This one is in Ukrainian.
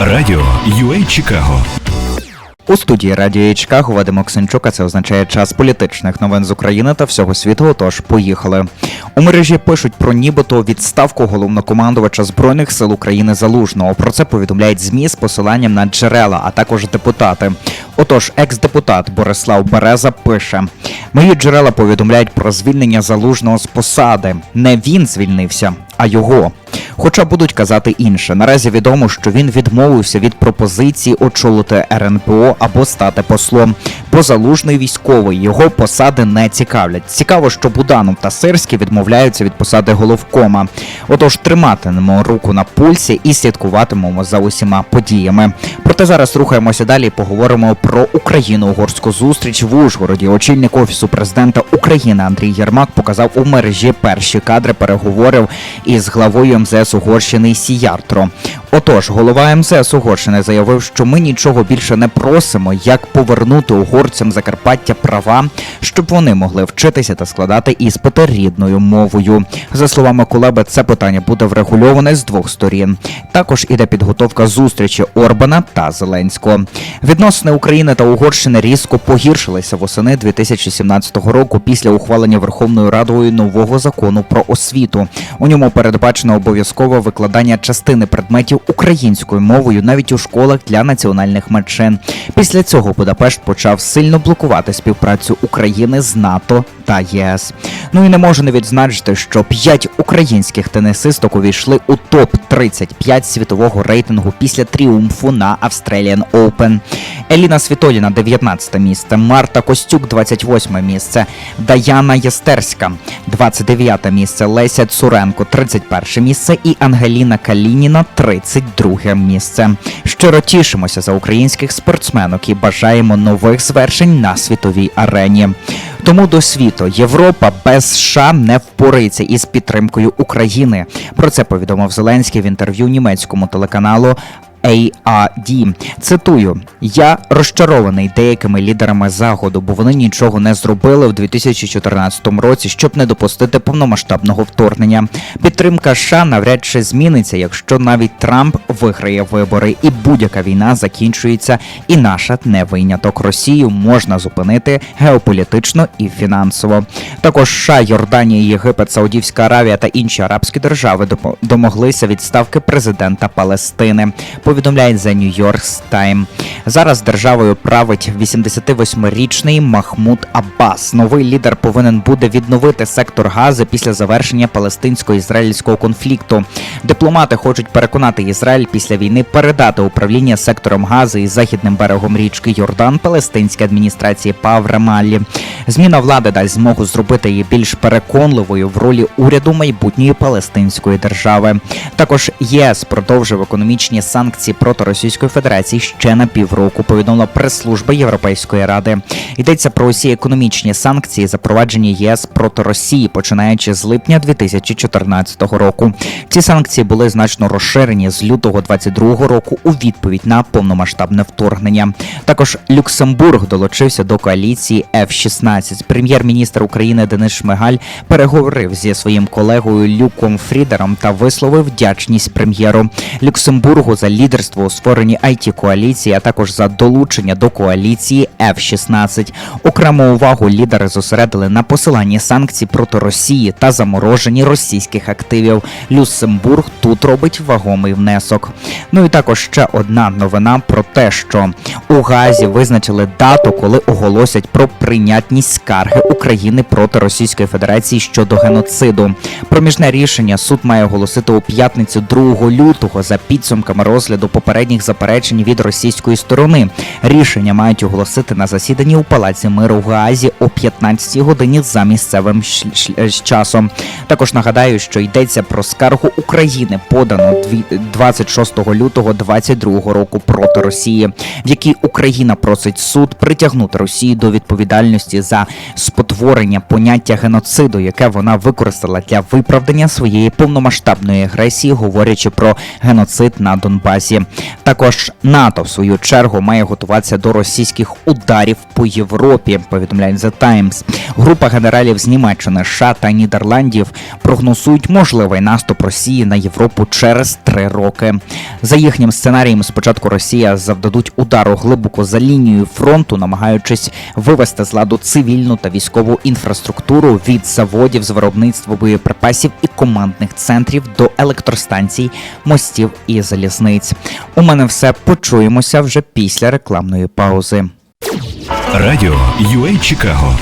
Радіо UA Чикаго У студії Радіо Чикаго Вадим Оксенчук, а це означає час політичних новин з України та всього світу. Тож поїхали. У мережі пишуть про нібито відставку головнокомандувача збройних сил України Залужного. Про це повідомляють змі з посиланням на джерела, а також депутати. Отож, екс-депутат Борислав Береза пише: мої джерела повідомляють про звільнення залужного з посади. Не він звільнився, а його. Хоча будуть казати інше. Наразі відомо, що він відмовився від пропозиції очолити РНБО або стати послом. Бо залужний військовий його посади не цікавлять. Цікаво, що Буданов та Сирський відмовляються від посади головкома. Отож, триматимемо руку на пульсі і слідкуватимемо за усіма подіями. Проте зараз рухаємося далі. і Поговоримо про Україно-угорську зустріч в Ужгороді. Очільник офісу президента України Андрій Єрмак показав у мережі перші кадри переговорів із главою МЗС Угорщини Сіяртро. Отож, голова МЗС Угорщини заявив, що ми нічого більше не просимо, як повернути угорцям Закарпаття права, щоб вони могли вчитися та складати іспити рідною мовою. За словами Кулеби, це питання буде врегульоване з двох сторін. Також іде підготовка зустрічі Орбана та Зеленського. Відносини України та Угорщини різко погіршилися восени 2017 року після ухвалення Верховною Радою нового закону про освіту. У ньому передбачено обов'язкове викладання частини предметів українською мовою навіть у школах для національних меншин. Після цього Будапешт почав сильно блокувати співпрацю України з НАТО та ЄС. Ну і не можу не відзначити, що п'ять українських тенісисток увійшли у топ 35 світового рейтингу після тріумфу на Australian Open. Еліна Світоліна 19 місце, Марта Костюк 28 місце, Даяна Єстерська 29 місце, Леся Цуренко 31 місце і Ангеліна Калініна 32 місце. Щиро тішимося за українських спортсменок і бажаємо нових звершень на світовій арені. Тому до світу Європа без США не впориться із підтримкою України. Про це повідомив Зеленський в інтерв'ю німецькому телеканалу. ARD. Цитую: я розчарований деякими лідерами заходу, бо вони нічого не зробили в 2014 році, щоб не допустити повномасштабного вторгнення. Підтримка США навряд чи зміниться, якщо навіть Трамп виграє вибори, і будь-яка війна закінчується, і наша не виняток. Росію можна зупинити геополітично і фінансово. Також США, Йорданія, Єгипет, Саудівська Аравія та інші арабські держави домоглися відставки президента Палестини. Повідомляє The New York Times. Зараз державою править 88-річний Махмуд Аббас. Новий лідер повинен буде відновити сектор Гази після завершення палестинсько-ізраїльського конфлікту. Дипломати хочуть переконати Ізраїль після війни передати управління сектором Гази і західним берегом річки Йордан палестинській адміністрації Пав Рамаллі. Зміна влади дасть змогу зробити її більш переконливою в ролі уряду майбутньої палестинської держави. Також ЄС продовжив економічні санкції проти Російської Федерації ще на півроку. Повідомила прес-служба Європейської ради. Йдеться про усі економічні санкції, запроваджені ЄС проти Росії, починаючи з липня 2014 року. Ці санкції були значно розширені з лютого 2022 року у відповідь на повномасштабне вторгнення. Також Люксембург долучився до коаліції F-16. Прем'єр-міністр України Денис Шмигаль переговорив зі своїм колегою Люком Фрідером та висловив вдячність прем'єру Люксембургу за лідерство у створенні it коаліції, а також за долучення до коаліції F-16. Окрему увагу лідери зосередили на посиланні санкцій проти Росії та замороженні російських активів. Люксембург тут робить вагомий внесок. Ну і також ще одна новина про те, що у Газі визначили дату, коли оголосять про прийнятність скарги України проти Російської Федерації щодо геноциду. Проміжне рішення суд має оголосити у п'ятницю 2 лютого за підсумками розгляду попередніх заперечень від російської сторони. Рішення мають оголосити на засіданні у Палаці миру в Гаазі о 15 годині за місцевим часом. Також нагадаю, що йдеться про скаргу України, подану дві- 26 лютого 2022 року проти Росії, в якій Україна просить суд притягнути Росію до відповідальності за спотворення поняття геноциду, яке вона використала для виправдання своєї повномасштабної агресії, говорячи про геноцид на Донбасі. Також НАТО в свою чергу має готуватися до російських ударів по Європі. Повідомляє The Times. Група генералів з Німеччини, США та Нідерландів прогнозують можливий наступ Росії на Європу через три роки. За їхнім сценарієм, спочатку Росія завдадуть удару глибоко за лінією фронту, намагаючись вивести з ладу цивільну та військову інфраструктуру від заводів з виробництва боєприпасів і командних центрів до електростанцій, мостів і залізниць. У мене все почуємося вже після рекламної паузи. Радіо UA Чикаго